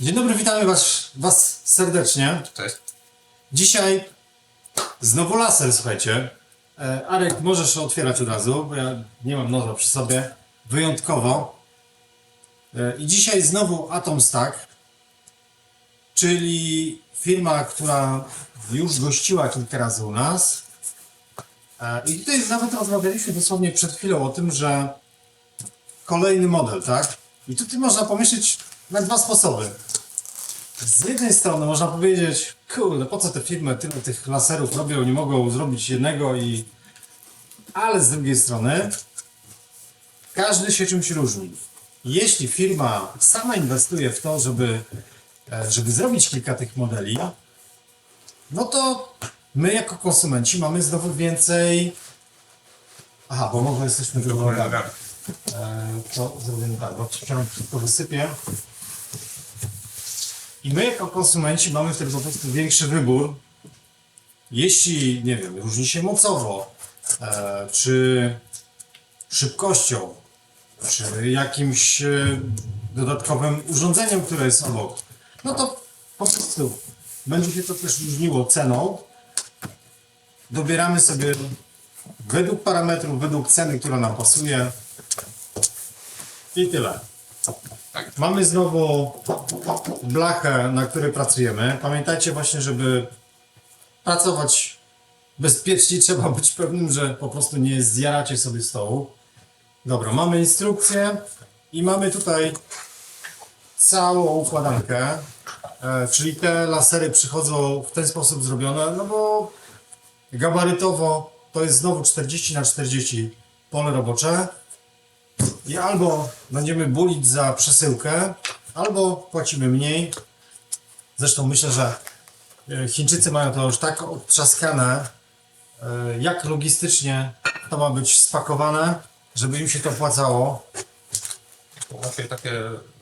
Dzień dobry, witamy was, was serdecznie. Cześć. Dzisiaj znowu laser, słuchajcie. E, Arek, możesz otwierać od razu, bo ja nie mam noża przy sobie. Wyjątkowo. E, I dzisiaj znowu Atom Stack, czyli firma, która już gościła kilka razy u nas. E, I tutaj nawet rozmawialiśmy dosłownie przed chwilą o tym, że kolejny model, tak? I tutaj można pomyśleć na dwa sposoby. Z jednej strony można powiedzieć, kurde, po co te firmy tyle tych laserów robią, nie mogą zrobić jednego i... Ale z drugiej strony, każdy się czymś różni. Jeśli firma sama inwestuje w to, żeby, e, żeby zrobić kilka tych modeli, no to my jako konsumenci mamy znowu więcej... Aha, bo może jesteśmy tylko... E, to zrobimy tak, bo wciąż to wysypię. I my jako konsumenci mamy wtedy po prostu większy wybór. Jeśli, nie wiem, różni się mocowo, e, czy szybkością, czy jakimś e, dodatkowym urządzeniem, które jest obok, no to po prostu będzie się to też różniło ceną. Dobieramy sobie według parametrów, według ceny, która nam pasuje. I tyle. Mamy znowu blachę, na której pracujemy. Pamiętajcie właśnie, żeby pracować bezpiecznie, trzeba być pewnym, że po prostu nie zjaracie sobie stołu. Dobra, mamy instrukcję i mamy tutaj całą układankę. E, czyli te lasery przychodzą w ten sposób zrobione, no bo gabarytowo to jest znowu 40 na 40 pole robocze. I albo będziemy bulić za przesyłkę, albo płacimy mniej. Zresztą myślę, że e, Chińczycy mają to już tak odtrzaskane, e, jak logistycznie to ma być spakowane, żeby im się to opłacało. Łatwiej takie,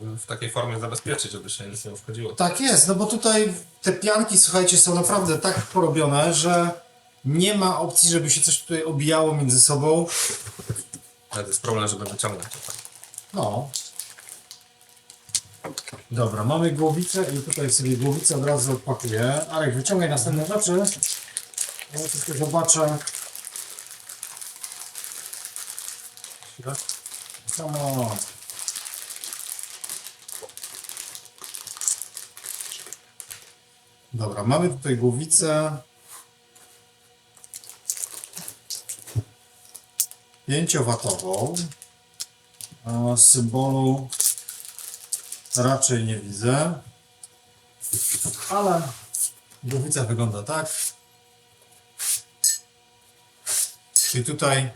w takiej formie zabezpieczyć, żeby się nic nie uszkodziło. Tak jest, no bo tutaj te pianki, słuchajcie, są naprawdę tak porobione, że nie ma opcji, żeby się coś tutaj obijało między sobą. Ale to jest problem, żeby wyciągnąć. No. Dobra, mamy głowicę i tutaj sobie głowicę od razu odpakuję. Arek, wyciągaj następne rzeczy. Ja tylko zobaczę. On. Dobra, mamy tutaj głowicę. Pięciowatową. A symbolu raczej nie widzę. Ale głowica wygląda tak. I tutaj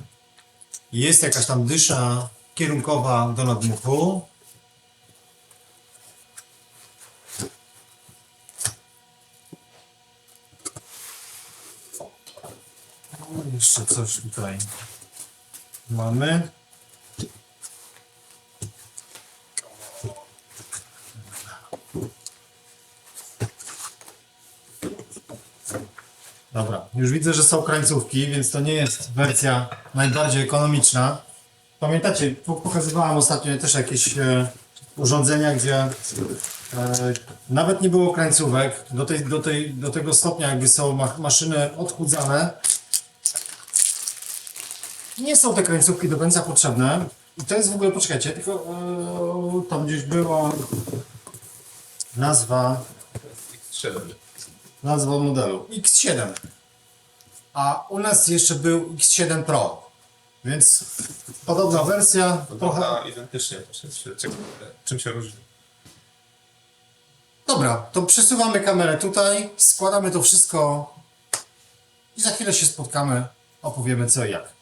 jest jakaś tam dysza kierunkowa do nadmuchu. No, Jeszcze coś tutaj mamy. Dobra, już widzę, że są krańcówki, więc to nie jest wersja najbardziej ekonomiczna. Pamiętacie, po- pokazywałem ostatnio też jakieś e, urządzenia, gdzie e, nawet nie było krańcówek. Do, tej, do, tej, do tego stopnia jakby są ma maszyny odchudzane. Nie są te krańcówki do końca potrzebne. I to jest w ogóle, poczekajcie, tylko e, tam gdzieś była nazwa X7. nazwa modelu X7. A u nas jeszcze był X7 Pro. Więc podobna wersja, trochę. Trochę identycznie. Się, czym się różni? Dobra, to przesuwamy kamerę tutaj, składamy to wszystko i za chwilę się spotkamy, opowiemy co i jak.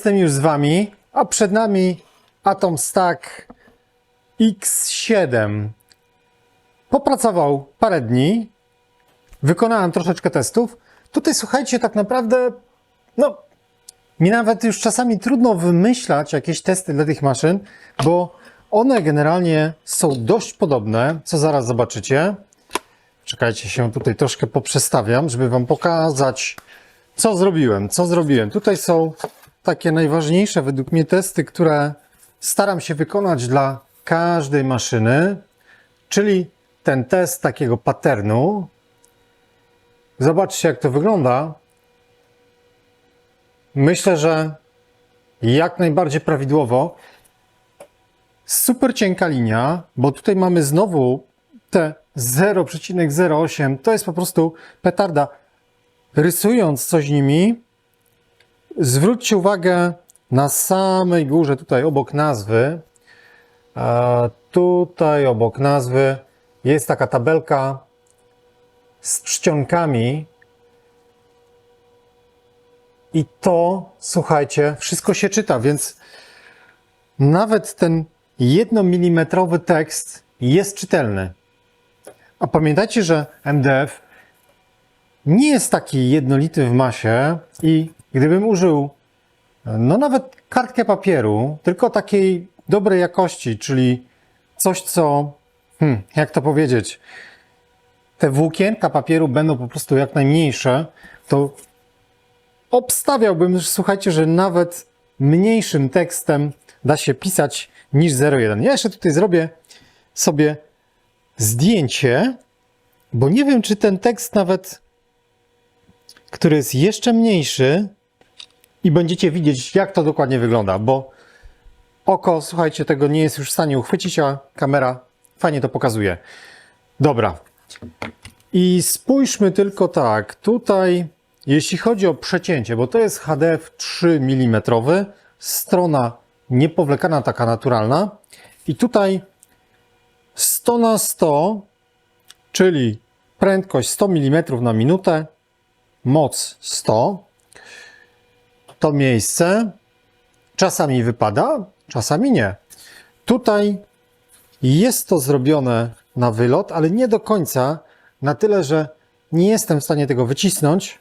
Jestem już z Wami, a przed nami Atom Stack X7. Popracował parę dni, wykonałem troszeczkę testów. Tutaj słuchajcie, tak naprawdę, no, mi nawet już czasami trudno wymyślać jakieś testy dla tych maszyn, bo one generalnie są dość podobne, co zaraz zobaczycie. Czekajcie, się tutaj troszkę poprzestawiam, żeby Wam pokazać, co zrobiłem, co zrobiłem. Tutaj są takie najważniejsze według mnie testy, które staram się wykonać dla każdej maszyny, czyli ten test takiego patternu. Zobaczcie, jak to wygląda. Myślę, że jak najbardziej prawidłowo. Super cienka linia, bo tutaj mamy znowu te 0,08. To jest po prostu petarda. Rysując coś nimi, zwróćcie uwagę na samej górze, tutaj obok nazwy. Tutaj obok nazwy jest taka tabelka z czcionkami. I to, słuchajcie, wszystko się czyta, więc nawet ten jednomilimetrowy tekst jest czytelny. A pamiętajcie, że MDF nie jest taki jednolity w masie i gdybym użył no nawet kartkę papieru, tylko takiej dobrej jakości, czyli coś, co, hmm, jak to powiedzieć, te włókienka papieru będą po prostu jak najmniejsze, to obstawiałbym, słuchajcie, że nawet mniejszym tekstem da się pisać niż 0,1. Ja jeszcze tutaj zrobię sobie zdjęcie, bo nie wiem, czy ten tekst nawet, który jest jeszcze mniejszy, i będziecie widzieć, jak to dokładnie wygląda, bo oko, słuchajcie, tego nie jest już w stanie uchwycić, a kamera fajnie to pokazuje. Dobra. I spójrzmy tylko tak, tutaj, jeśli chodzi o przecięcie, bo to jest HDF 3 mm, strona niepowlekana, taka naturalna, i tutaj 100 na 100, czyli prędkość 100 mm na minutę, moc 100, to miejsce czasami wypada, czasami nie. Tutaj jest to zrobione na wylot, ale nie do końca, na tyle, że nie jestem w stanie tego wycisnąć.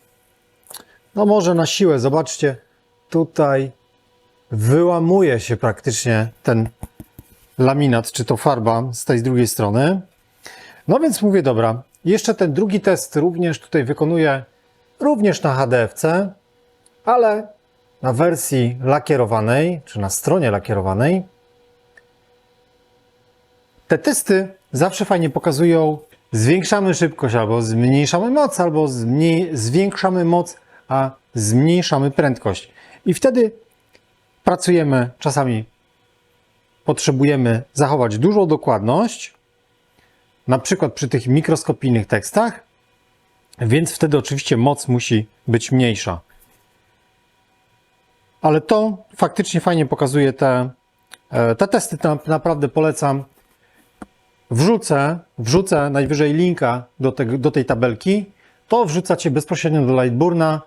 No może na siłę, zobaczcie, tutaj wyłamuje się praktycznie ten laminat, czy to farba z tej drugiej strony. No więc mówię, dobra, jeszcze ten drugi test również tutaj wykonuję, również na HDFC, ale na wersji lakierowanej, czy na stronie lakierowanej, te testy zawsze fajnie pokazują, zwiększamy szybkość, albo zmniejszamy moc, albo zmniej, zwiększamy moc, a zmniejszamy prędkość. I wtedy pracujemy, czasami potrzebujemy zachować dużą dokładność, na przykład przy tych mikroskopijnych tekstach, więc wtedy oczywiście moc musi być mniejsza. Ale to faktycznie fajnie pokazuje te, e, te testy, to naprawdę polecam. Wrzucę, wrzucę najwyżej linka do, te, do tej tabelki. To wrzucacie bezpośrednio do Lightburna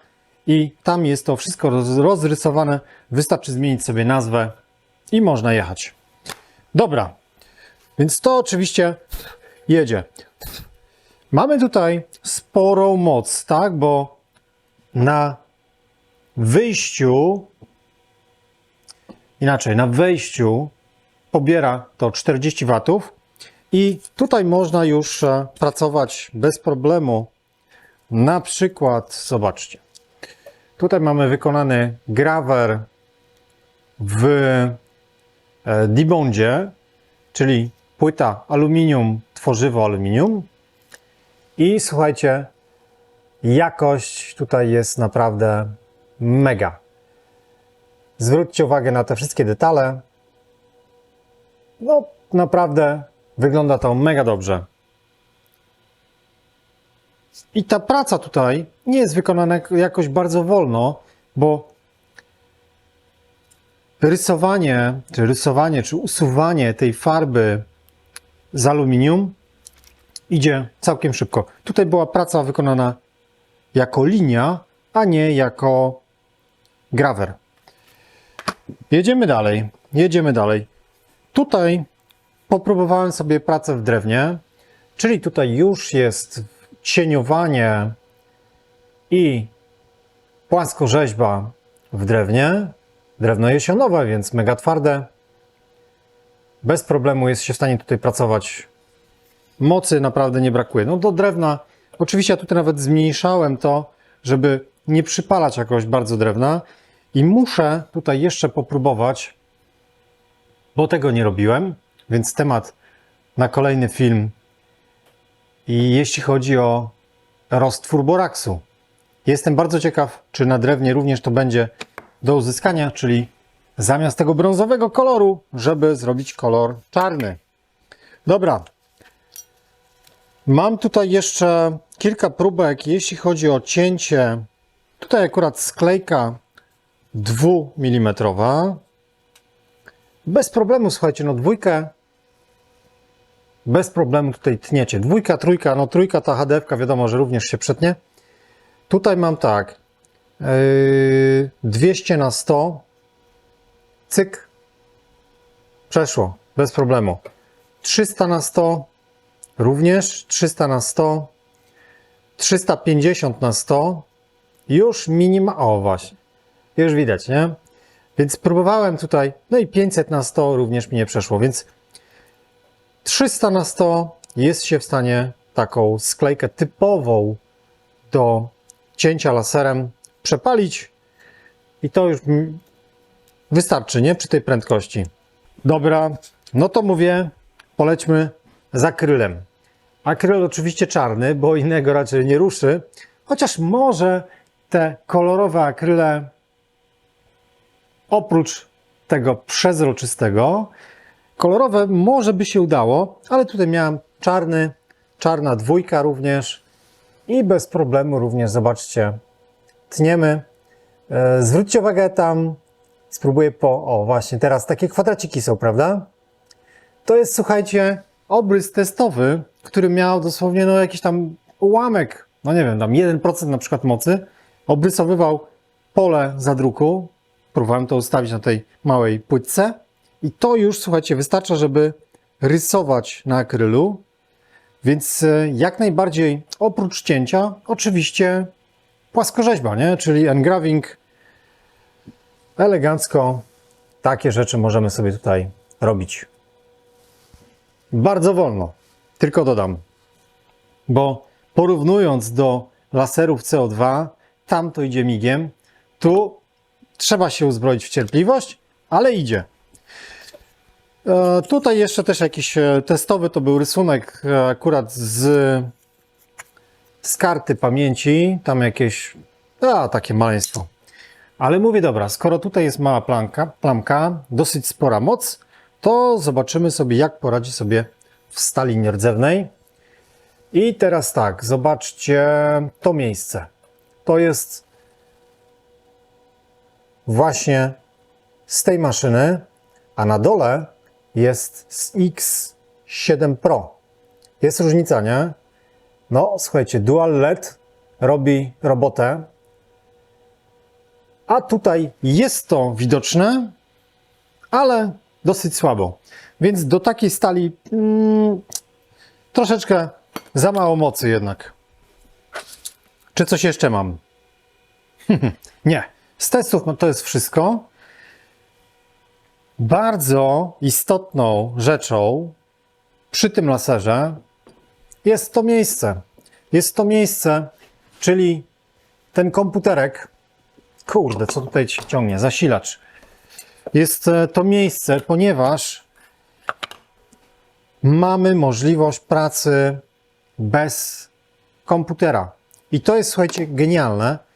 i tam jest to wszystko roz, rozrysowane. Wystarczy zmienić sobie nazwę i można jechać. Dobra, więc to oczywiście jedzie. Mamy tutaj sporą moc, tak? Bo na wyjściu Inaczej, na wejściu pobiera to 40 W i tutaj można już e, pracować bez problemu. Na przykład, zobaczcie, tutaj mamy wykonany grawer w e, debondzie, czyli płyta aluminium, tworzywo aluminium. I słuchajcie, jakość tutaj jest naprawdę mega. Zwróćcie uwagę na te wszystkie detale. No, naprawdę wygląda to mega dobrze. I ta praca tutaj nie jest wykonana jakoś bardzo wolno, bo rysowanie, czy rysowanie, czy usuwanie tej farby z aluminium idzie całkiem szybko. Tutaj była praca wykonana jako linia, a nie jako grawer. Jedziemy dalej, jedziemy dalej. Tutaj popróbowałem sobie pracę w drewnie, czyli tutaj już jest cieniowanie i płaskorzeźba w drewnie. Drewno jesionowe, więc mega twarde. Bez problemu jest się w stanie tutaj pracować. Mocy naprawdę nie brakuje. No do drewna, oczywiście ja tutaj nawet zmniejszałem to, żeby nie przypalać jakoś bardzo drewna. I muszę tutaj jeszcze popróbować, bo tego nie robiłem, więc temat na kolejny film. I jeśli chodzi o roztwór boraksu, jestem bardzo ciekaw, czy na drewnie również to będzie do uzyskania, czyli zamiast tego brązowego koloru, żeby zrobić kolor czarny. Dobra. Mam tutaj jeszcze kilka próbek, jeśli chodzi o cięcie. Tutaj akurat sklejka 2 mm. Bez problemu, słuchajcie, no dwójkę bez problemu tutaj tniecie. Dwójka, trójka, no trójka ta HDF-ka wiadomo, że również się przetnie. Tutaj mam tak, yy, 200 na 100, cyk, przeszło, bez problemu. 300 na 100, również 300 na 100, 350 na 100, już minima, o właśnie, już widać, nie? Więc próbowałem tutaj, no i 500 na 100 również mi nie przeszło, więc 300 na 100 jest się w stanie taką sklejkę typową do cięcia laserem przepalić i to już wystarczy, nie? Przy tej prędkości. Dobra, no to mówię, polećmy z akrylem. Akryl oczywiście czarny, bo innego raczej nie ruszy, chociaż może te kolorowe akryle oprócz tego przezroczystego, kolorowe może by się udało, ale tutaj miałem czarny, czarna dwójka również i bez problemu również, zobaczcie, tniemy. E, zwróćcie uwagę tam, spróbuję po, o właśnie, teraz takie kwadraciki są, prawda? To jest, słuchajcie, obrys testowy, który miał dosłownie no, jakiś tam ułamek, no nie wiem, tam 1% na przykład mocy, obrysowywał pole zadruku, próbowałem to ustawić na tej małej płytce. I to już, słuchajcie, wystarcza, żeby rysować na akrylu, więc e, jak najbardziej oprócz cięcia, oczywiście płaskorzeźba, nie? czyli engraving, elegancko. Takie rzeczy możemy sobie tutaj robić. Bardzo wolno, tylko dodam, bo porównując do laserów CO2, tam to idzie migiem, tu trzeba się uzbroić w cierpliwość, ale idzie. E, tutaj jeszcze też jakiś e, testowy to był rysunek e, akurat z, z karty pamięci, tam jakieś, a takie maleństwo. Ale mówię, dobra, skoro tutaj jest mała plamka, plamka, dosyć spora moc, to zobaczymy sobie, jak poradzi sobie w stali nierdzewnej. I teraz tak, zobaczcie to miejsce. To jest właśnie z tej maszyny, a na dole jest z X7 Pro. Jest różnica, nie? No, słuchajcie, Dual LED robi robotę, a tutaj jest to widoczne, ale dosyć słabo. Więc do takiej stali mm, troszeczkę za mało mocy jednak. Czy coś jeszcze mam? Nie. Z testów to jest wszystko. Bardzo istotną rzeczą przy tym laserze jest to miejsce. Jest to miejsce, czyli ten komputerek. Kurde, co tutaj ci ciągnie? Zasilacz. Jest e, to miejsce, ponieważ mamy możliwość pracy bez komputera. I to jest, słuchajcie, genialne.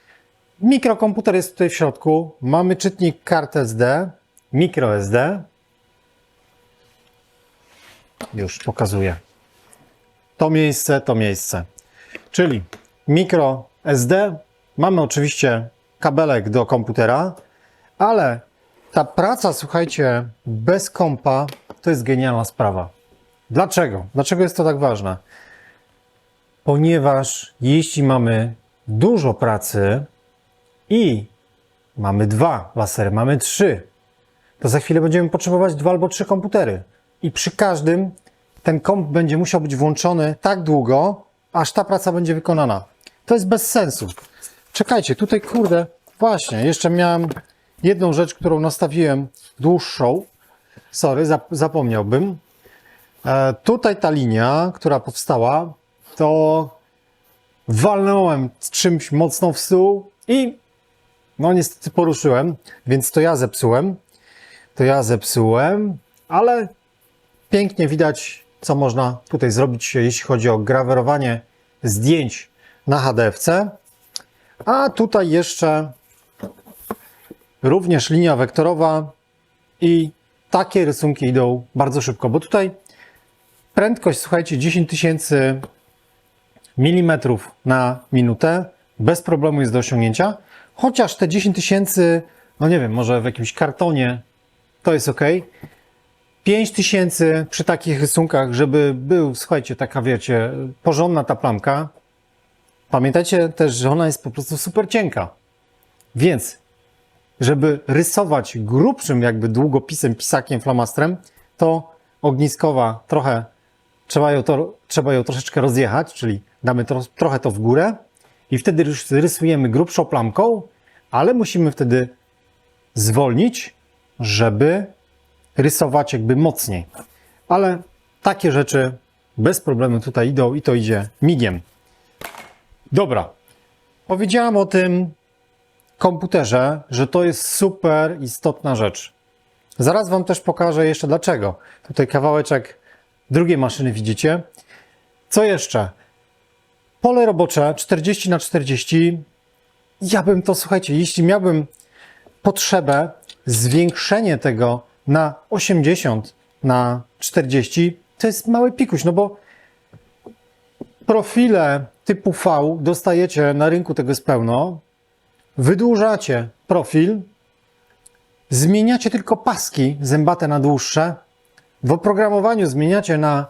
Mikrokomputer jest tutaj w środku. Mamy czytnik kart SD, microSD. Już pokazuję. To miejsce, to miejsce. Czyli microSD. Mamy oczywiście kabelek do komputera, ale ta praca, słuchajcie, bez kompa to jest genialna sprawa. Dlaczego? Dlaczego jest to tak ważne? Ponieważ jeśli mamy dużo pracy i mamy dwa lasery, mamy trzy, to za chwilę będziemy potrzebować dwa albo trzy komputery. I przy każdym ten komp będzie musiał być włączony tak długo, aż ta praca będzie wykonana. To jest bez sensu. Czekajcie, tutaj kurde, właśnie, jeszcze miałem jedną rzecz, którą nastawiłem dłuższą. Sorry, zap- zapomniałbym. E, tutaj ta linia, która powstała, to walnąłem czymś mocno w stół i no niestety poruszyłem, więc to ja zepsułem. To ja zepsułem, ale pięknie widać, co można tutaj zrobić, jeśli chodzi o grawerowanie zdjęć na HDFC. A tutaj jeszcze również linia wektorowa i takie rysunki idą bardzo szybko, bo tutaj prędkość, słuchajcie, 10 tysięcy milimetrów na minutę bez problemu jest do osiągnięcia, chociaż te 10 tysięcy, no nie wiem, może w jakimś kartonie to jest ok. 5 tysięcy przy takich rysunkach, żeby był, słuchajcie, taka wiecie, porządna ta plamka. Pamiętajcie też, że ona jest po prostu super cienka. Więc, żeby rysować grubszym jakby długopisem, pisakiem, flamastrem, to ogniskowa trochę trzeba ją, to, trzeba ją troszeczkę rozjechać, czyli damy tro, trochę to w górę i wtedy rys- rysujemy grubszą plamką, ale musimy wtedy zwolnić, żeby rysować jakby mocniej. Ale takie rzeczy bez problemu tutaj idą i to idzie migiem. Dobra. Powiedziałam o tym komputerze, że to jest super istotna rzecz. Zaraz Wam też pokażę jeszcze dlaczego. Tutaj kawałeczek drugiej maszyny widzicie. Co jeszcze? Pole robocze 40 na 40. Ja bym to, słuchajcie, jeśli miałbym potrzebę zwiększenie tego na 80 na 40, to jest mały pikuś, no bo profile typu V dostajecie na rynku tego jest pełno. Wydłużacie profil, zmieniacie tylko paski zębate na dłuższe. W oprogramowaniu zmieniacie na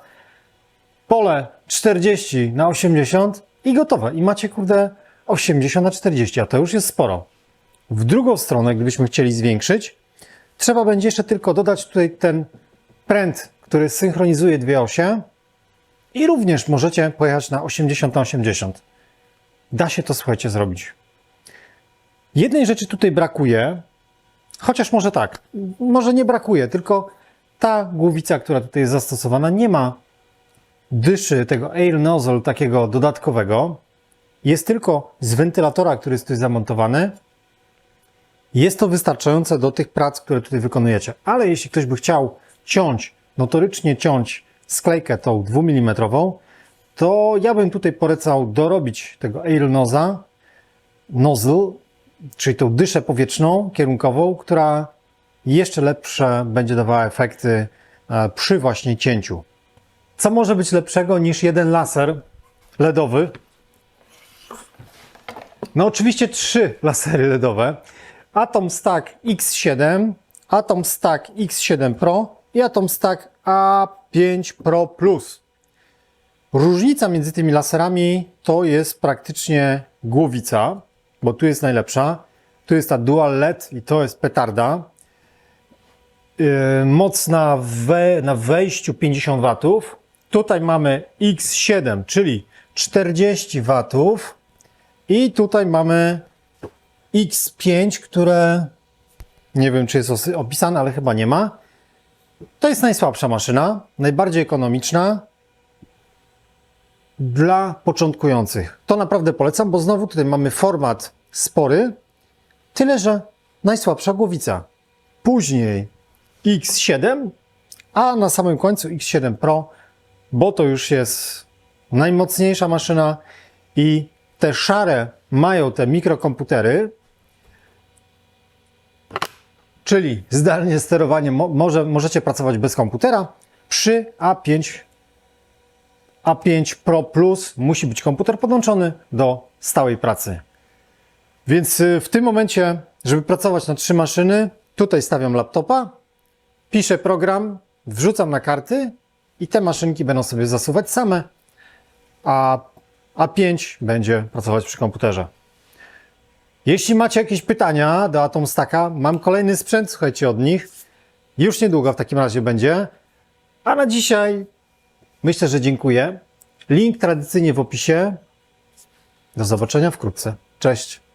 pole 40 na 80 i gotowe. I macie, kurde, 80 na 40, a to już jest sporo. W drugą stronę, gdybyśmy chcieli zwiększyć, trzeba będzie jeszcze tylko dodać tutaj ten pręt, który synchronizuje dwie osie i również możecie pojechać na 80 na 80. Da się to, słuchajcie, zrobić. Jednej rzeczy tutaj brakuje, chociaż może tak, może nie brakuje, tylko ta głowica, która tutaj jest zastosowana, nie ma dyszy tego air nozzle takiego dodatkowego. Jest tylko z wentylatora, który jest tutaj zamontowany. Jest to wystarczające do tych prac, które tutaj wykonujecie. Ale jeśli ktoś by chciał ciąć, notorycznie ciąć sklejkę tą 2 mm, to ja bym tutaj polecał dorobić tego air noza, nozzle, czyli tą dyszę powietrzną kierunkową, która jeszcze lepsze będzie dawała efekty e, przy właśnie cięciu. Co może być lepszego niż jeden laser LEDowy? No oczywiście trzy lasery LEDowe. Atom Stack X7, Atom Stack X7 Pro i Atom Stack A5 Pro Plus. Różnica między tymi laserami to jest praktycznie głowica, bo tu jest najlepsza. Tu jest ta Dual LED i to jest petarda. Yy, moc na, we, na wejściu 50 W. Tutaj mamy X7, czyli 40 W. I tutaj mamy X5, które nie wiem, czy jest opisane, ale chyba nie ma. To jest najsłabsza maszyna, najbardziej ekonomiczna dla początkujących. To naprawdę polecam, bo znowu tutaj mamy format spory, tyle że najsłabsza głowica. Później X7, a na samym końcu X7 Pro, bo to już jest najmocniejsza maszyna i te szare mają te mikrokomputery, czyli zdalnie sterowanie, mo- może, możecie pracować bez komputera. Przy A5, A5 Pro Plus musi być komputer podłączony do stałej pracy. Więc y, w tym momencie, żeby pracować na trzy maszyny, tutaj stawiam laptopa, piszę program, wrzucam na karty i te maszynki będą sobie zasuwać same, a A5 będzie pracować przy komputerze. Jeśli macie jakieś pytania do Atom Stacka, mam kolejny sprzęt, słuchajcie, od nich. już niedługo w takim razie będzie. A na dzisiaj myślę, że dziękuję. Link tradycyjnie w opisie. Do zobaczenia wkrótce. Cześć.